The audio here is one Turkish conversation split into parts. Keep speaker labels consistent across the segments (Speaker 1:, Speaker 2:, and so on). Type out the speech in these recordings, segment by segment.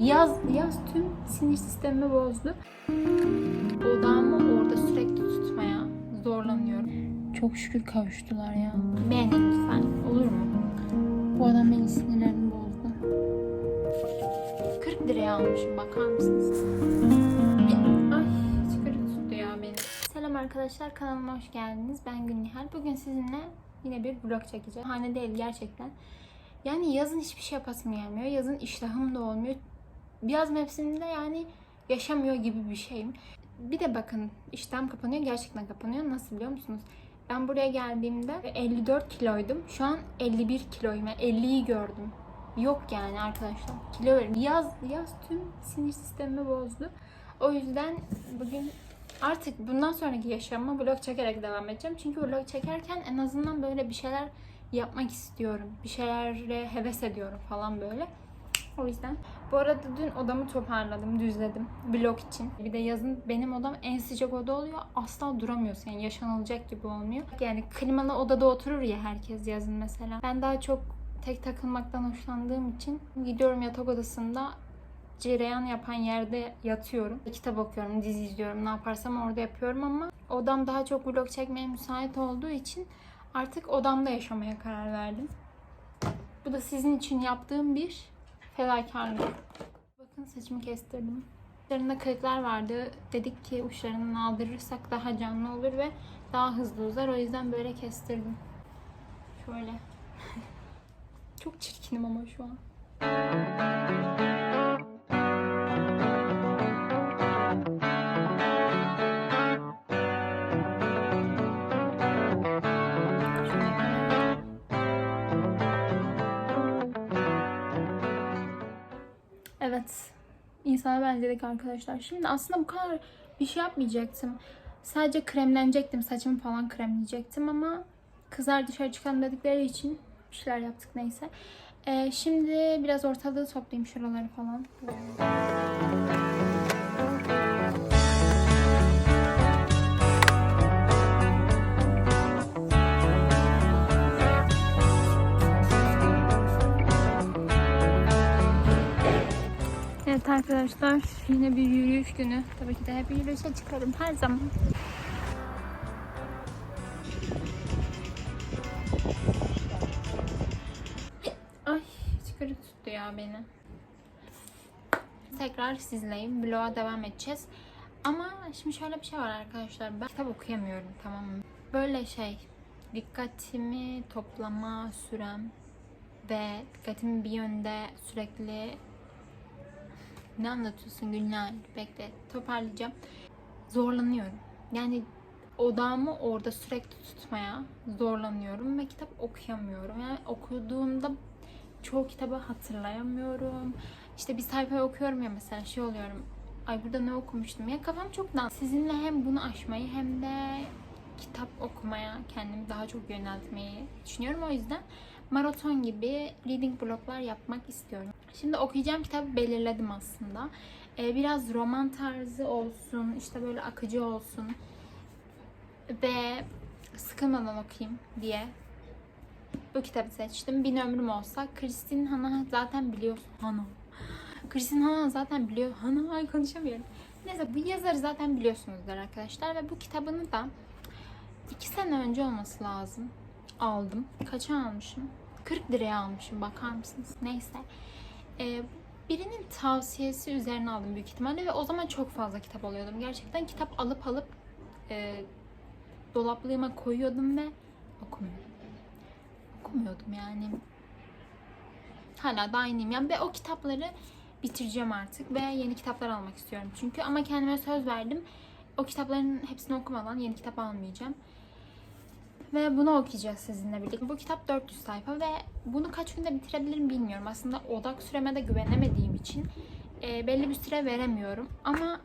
Speaker 1: Yaz, yaz tüm sinir sistemimi bozdu. Odağımı orada sürekli tutmaya zorlanıyorum. Çok şükür kavuştular ya. Beğenin lütfen. Olur mu? Bu adam benim sinirlerimi bozdu. 40 liraya almışım bakar mısınız? Arkadaşlar kanalıma hoş geldiniz. Ben Gün Nihal. Bugün sizinle yine bir vlog çekeceğim. Hane değil gerçekten. Yani yazın hiçbir şey yapasım gelmiyor. Yazın iştahım da olmuyor. Yaz mevsiminde yani yaşamıyor gibi bir şeyim. Bir de bakın iştahım kapanıyor. Gerçekten kapanıyor. Nasıl biliyor musunuz? Ben buraya geldiğimde 54 kiloydum. Şu an 51 kiloyum. Yani 50'yi gördüm. Yok yani arkadaşlar. Kilo verim. Yaz, yaz tüm sinir sistemimi bozdu. O yüzden bugün artık bundan sonraki yaşamıma vlog çekerek devam edeceğim. Çünkü vlog çekerken en azından böyle bir şeyler yapmak istiyorum. Bir şeylere heves ediyorum falan böyle. O yüzden. Bu arada dün odamı toparladım, düzledim. Vlog için. Bir de yazın benim odam en sıcak oda oluyor. Asla duramıyorsun. Yani yaşanılacak gibi olmuyor. Yani klimalı odada oturur ya herkes yazın mesela. Ben daha çok tek takılmaktan hoşlandığım için gidiyorum yatak odasında cereyan yapan yerde yatıyorum. Kitap okuyorum, dizi izliyorum. Ne yaparsam orada yapıyorum ama odam daha çok vlog çekmeye müsait olduğu için artık odamda yaşamaya karar verdim. Bu da sizin için yaptığım bir fedakarlık. Bakın saçımı kestirdim. Uçlarında kırıklar vardı. Dedik ki uçlarını aldırırsak daha canlı olur ve daha hızlı uzar. O yüzden böyle kestirdim. Şöyle. Çok çirkinim ama şu an. İnsana benzedik arkadaşlar. Şimdi aslında bu kadar bir şey yapmayacaktım. Sadece kremlenecektim. Saçımı falan kremleyecektim ama kızlar dışarı çıkan dedikleri için bir şeyler yaptık neyse. Ee, şimdi biraz ortalığı toplayayım şuraları falan. Evet arkadaşlar yine bir yürüyüş günü. Tabii ki de hep yürüyüşe çıkarım her zaman. Ay çıkarı tuttu ya beni. Tekrar sizleyim. Vloga devam edeceğiz. Ama şimdi şöyle bir şey var arkadaşlar. Ben kitap okuyamıyorum tamam mı? Böyle şey dikkatimi toplama sürem ve dikkatimi bir yönde sürekli ne anlatıyorsun Gülnal? Bekle toparlayacağım. Zorlanıyorum. Yani odağımı orada sürekli tutmaya zorlanıyorum ve kitap okuyamıyorum. Yani okuduğumda çoğu kitabı hatırlayamıyorum. İşte bir sayfa okuyorum ya mesela şey oluyorum. Ay burada ne okumuştum? Ya kafam çok dağınık. Sizinle hem bunu aşmayı hem de kitap okumaya kendimi daha çok yöneltmeyi düşünüyorum. O yüzden maraton gibi reading bloklar yapmak istiyorum. Şimdi okuyacağım kitabı belirledim aslında. Ee, biraz roman tarzı olsun, işte böyle akıcı olsun ve sıkılmadan okuyayım diye bu kitabı seçtim. Bin ömrüm olsa. Kristin Hanna zaten biliyorsun. Hanna. Kristin Hanna zaten biliyor. Hanna ay konuşamıyorum. Neyse bu yazarı zaten biliyorsunuzdur arkadaşlar ve bu kitabını da iki sene önce olması lazım. Aldım. Kaça almışım? 40 liraya almışım bakar mısınız? Neyse. Ee, birinin tavsiyesi üzerine aldım büyük ihtimalle ve o zaman çok fazla kitap alıyordum. Gerçekten kitap alıp alıp e, dolaplığıma koyuyordum ve okumuyordum. Okumuyordum yani. Hala da aynıyım. Yani ve o kitapları bitireceğim artık ve yeni kitaplar almak istiyorum çünkü. Ama kendime söz verdim. O kitapların hepsini okumadan yeni kitap almayacağım. Ve bunu okuyacağız sizinle birlikte. Bu kitap 400 sayfa ve bunu kaç günde bitirebilirim bilmiyorum. Aslında odak süreme de güvenemediğim için e, belli bir süre veremiyorum. Ama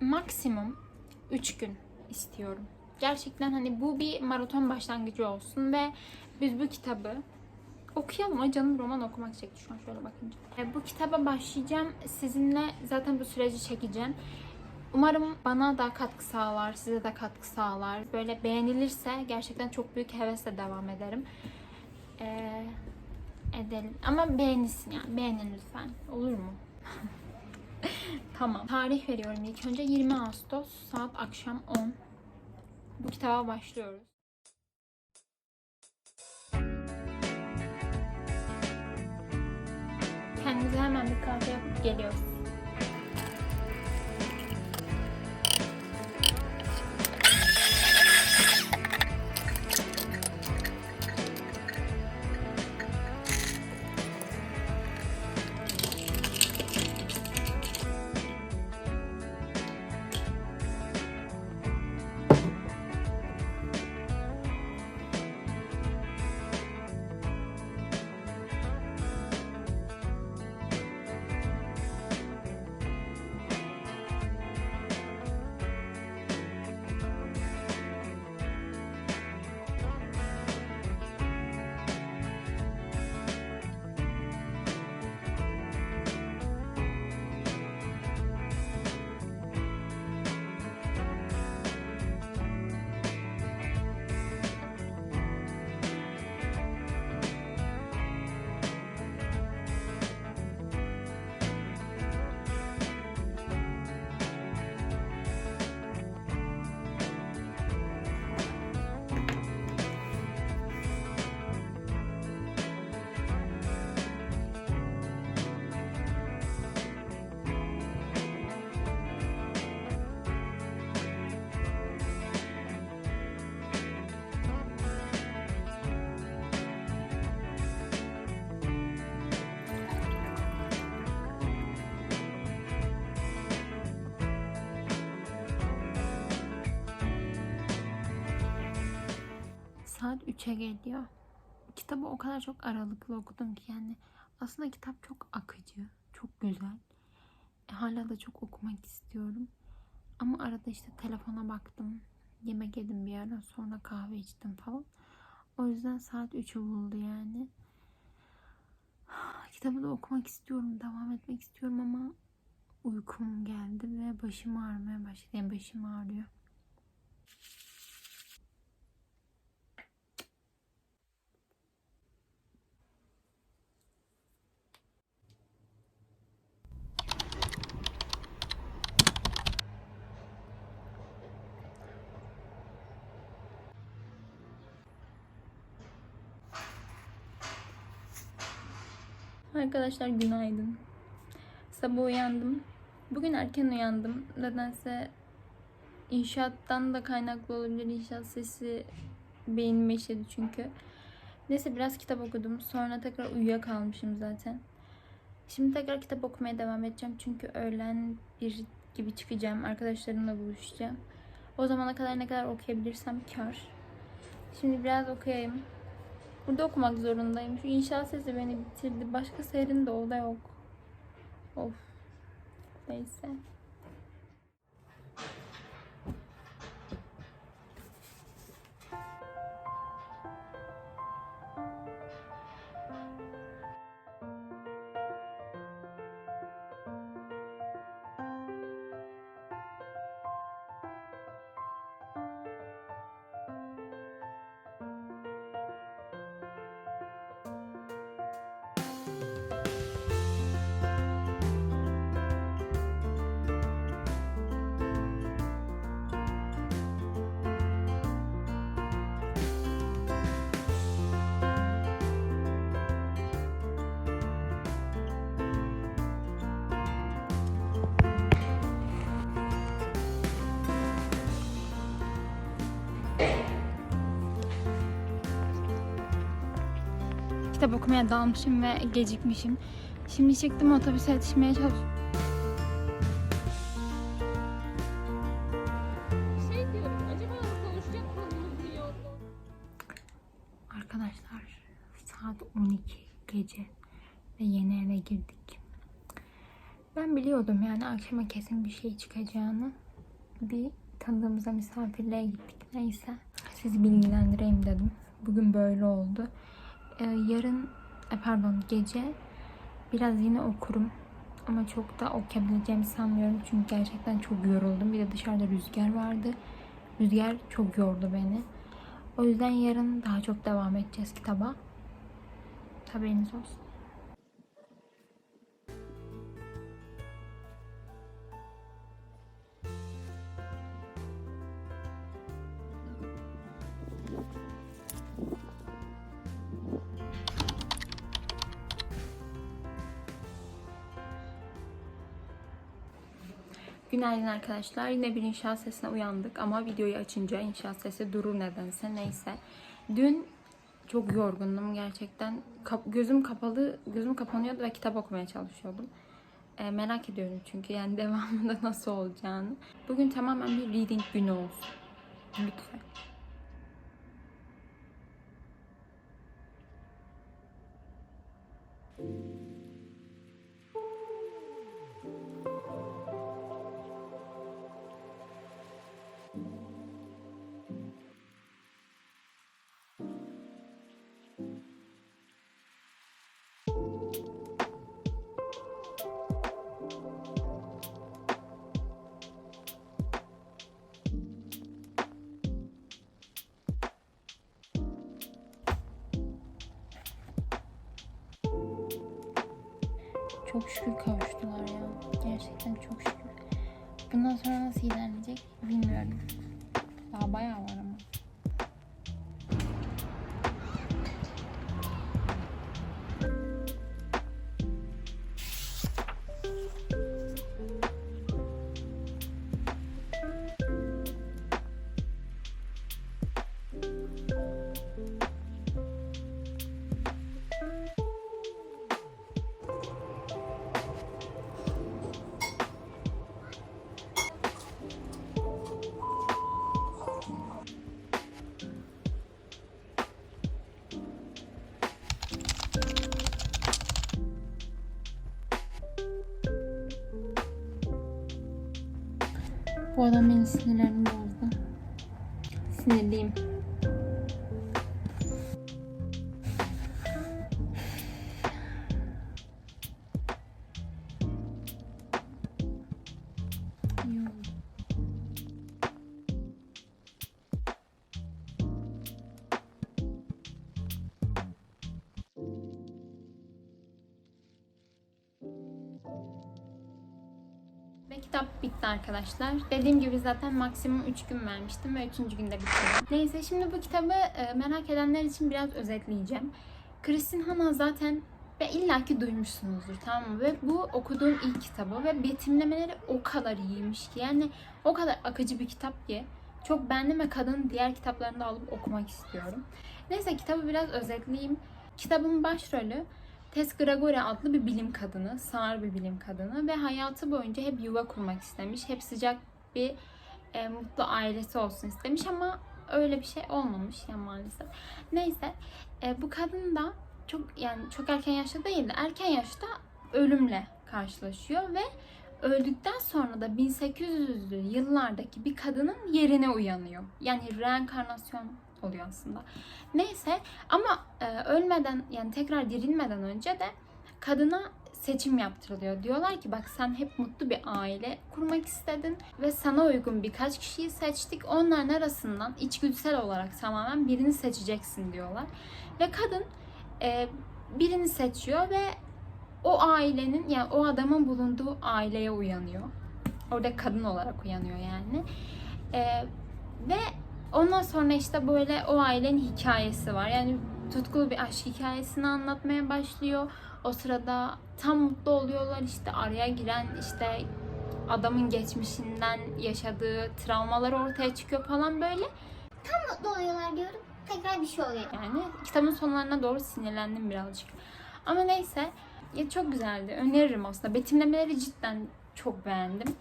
Speaker 1: maksimum 3 gün istiyorum. Gerçekten hani bu bir maraton başlangıcı olsun ve biz bu kitabı okuyalım. Ay canım roman okumak çekti şu an şöyle bakınca. E, bu kitaba başlayacağım. Sizinle zaten bu süreci çekeceğim. Umarım bana da katkı sağlar, size de katkı sağlar. Böyle beğenilirse gerçekten çok büyük hevesle devam ederim. Ee, edelim. Ama beğenilsin yani. Beğenin lütfen. Olur mu? tamam. Tarih veriyorum ilk önce. 20 Ağustos saat akşam 10. Bu kitaba başlıyoruz. Kendimize hemen bir kahve yapıp geliyoruz. Saat 3'e geliyor. Kitabı o kadar çok aralıklı okudum ki yani. Aslında kitap çok akıcı, çok güzel. E, hala da çok okumak istiyorum. Ama arada işte telefona baktım. Yemek yedim bir ara sonra kahve içtim falan. O yüzden saat 3'ü buldu yani. Kitabı da okumak istiyorum, devam etmek istiyorum ama uykum geldi ve başım ağrımaya başladı. Yani başım ağrıyor. Arkadaşlar günaydın. Sabah uyandım. Bugün erken uyandım. Nedense inşaattan da kaynaklı olabilir. İnşaat sesi beynime işledi çünkü. Neyse biraz kitap okudum. Sonra tekrar uyuyakalmışım zaten. Şimdi tekrar kitap okumaya devam edeceğim. Çünkü öğlen bir gibi çıkacağım. Arkadaşlarımla buluşacağım. O zamana kadar ne kadar okuyabilirsem kar. Şimdi biraz okuyayım. Burada okumak zorundayım. Şu inşaat sesi beni bitirdi. Başka serin de o da yok. Of. Neyse. Kitap okumaya dalmışım ve gecikmişim. Şimdi çıktım otobüse yetişmeye çalışıyorum.
Speaker 2: Şey?
Speaker 1: Arkadaşlar saat 12 gece ve yeni eve girdik. Ben biliyordum yani akşama kesin bir şey çıkacağını. Bir tanıdığımıza misafirliğe gittik. Neyse sizi bilgilendireyim dedim. Bugün böyle oldu. Ee, yarın e, pardon gece biraz yine okurum. Ama çok da okuyabileceğimi sanmıyorum. Çünkü gerçekten çok yoruldum. Bir de dışarıda rüzgar vardı. Rüzgar çok yordu beni. O yüzden yarın daha çok devam edeceğiz kitaba. Haberiniz olsun. Günaydın arkadaşlar. Yine bir inşaat sesine uyandık ama videoyu açınca inşaat sesi durur nedense. Neyse. Dün çok yorgundum gerçekten. Kap- gözüm kapalı, gözüm kapanıyordu ve kitap okumaya çalışıyordum. E, merak ediyorum çünkü yani devamında nasıl olacağını. Bugün tamamen bir reading günü olsun. Lütfen. Çok şükür kavuştular ya. Gerçekten çok şükür. Bundan sonra nasıl ilerleyecek bilmiyorum. Daha bayağı var Bu adam benim sinirlerimi bozdu. Sinirliyim. Kitap bitti arkadaşlar. Dediğim gibi zaten maksimum 3 gün vermiştim ve 3. günde bitirdim. Neyse şimdi bu kitabı e, merak edenler için biraz özetleyeceğim. Kristin Hanna zaten ve illaki duymuşsunuzdur tamam mı? Ve bu okuduğum ilk kitabı ve betimlemeleri o kadar iyiymiş ki yani o kadar akıcı bir kitap ki çok beğendim ve kadının diğer kitaplarını da alıp okumak istiyorum. Neyse kitabı biraz özetleyeyim. Kitabın başrolü Tess Gregory adlı bir bilim kadını, sağır bir bilim kadını ve hayatı boyunca hep yuva kurmak istemiş. Hep sıcak bir e, mutlu ailesi olsun istemiş ama öyle bir şey olmamış ya maalesef. Neyse e, bu kadın da çok yani çok erken yaşta değil de erken yaşta ölümle karşılaşıyor ve öldükten sonra da 1800'lü yıllardaki bir kadının yerine uyanıyor. Yani reenkarnasyon oluyor aslında. Neyse ama e, ölmeden yani tekrar dirilmeden önce de kadına seçim yaptırılıyor. Diyorlar ki bak sen hep mutlu bir aile kurmak istedin ve sana uygun birkaç kişiyi seçtik. Onların arasından içgüdüsel olarak tamamen birini seçeceksin diyorlar. Ve kadın e, birini seçiyor ve o ailenin yani o adamın bulunduğu aileye uyanıyor. Orada kadın olarak uyanıyor yani. E, ve ondan sonra işte böyle o ailenin hikayesi var. Yani tutkulu bir aşk hikayesini anlatmaya başlıyor. O sırada tam mutlu oluyorlar işte araya giren işte adamın geçmişinden yaşadığı travmalar ortaya çıkıyor falan böyle.
Speaker 3: mutlu oluyorlar diyorum. Tekrar bir şey oluyor.
Speaker 1: Yani kitabın sonlarına doğru sinirlendim birazcık. Ama neyse ya çok güzeldi. Öneririm aslında. Betimlemeleri cidden çok beğendim.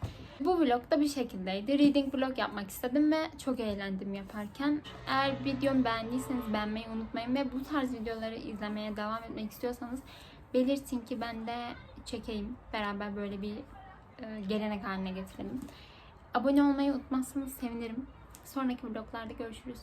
Speaker 1: Bu vlog da bir şekildeydi. Reading vlog yapmak istedim ve çok eğlendim yaparken. Eğer videomu beğendiyseniz beğenmeyi unutmayın ve bu tarz videoları izlemeye devam etmek istiyorsanız belirtin ki ben de çekeyim. Beraber böyle bir e, gelenek haline getirelim. Abone olmayı unutmazsanız sevinirim. Sonraki vloglarda görüşürüz.